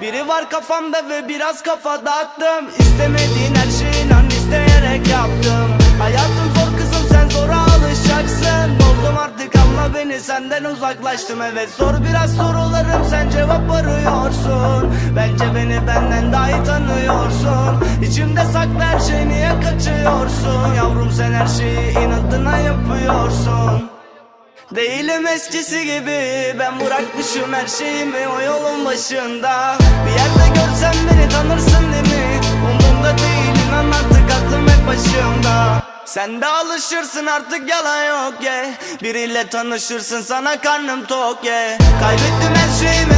Biri var kafamda ve biraz kafa dağıttım. İstemediğin her şeyi inan isteyerek yaptım. Hayatım zor kızım sen zora alışacaksın. Doldum artık anla beni senden uzaklaştım. Evet zor biraz sorularım sen cevap arıyorsun. Bence beni benden daha iyi tanıyorsun. İçimde saklı her şey niye kaçıyorsun? Yavrum sen her şeyi inadına Değilim eskisi gibi Ben bırakmışım her şeyimi o yolun başında Bir yerde görsen beni tanırsın değil mi? Umurumda değil inan artık aklım hep başımda Sen de alışırsın artık yalan yok yeah. Biriyle tanışırsın sana karnım tok yeah. Kaybettim her şeyimi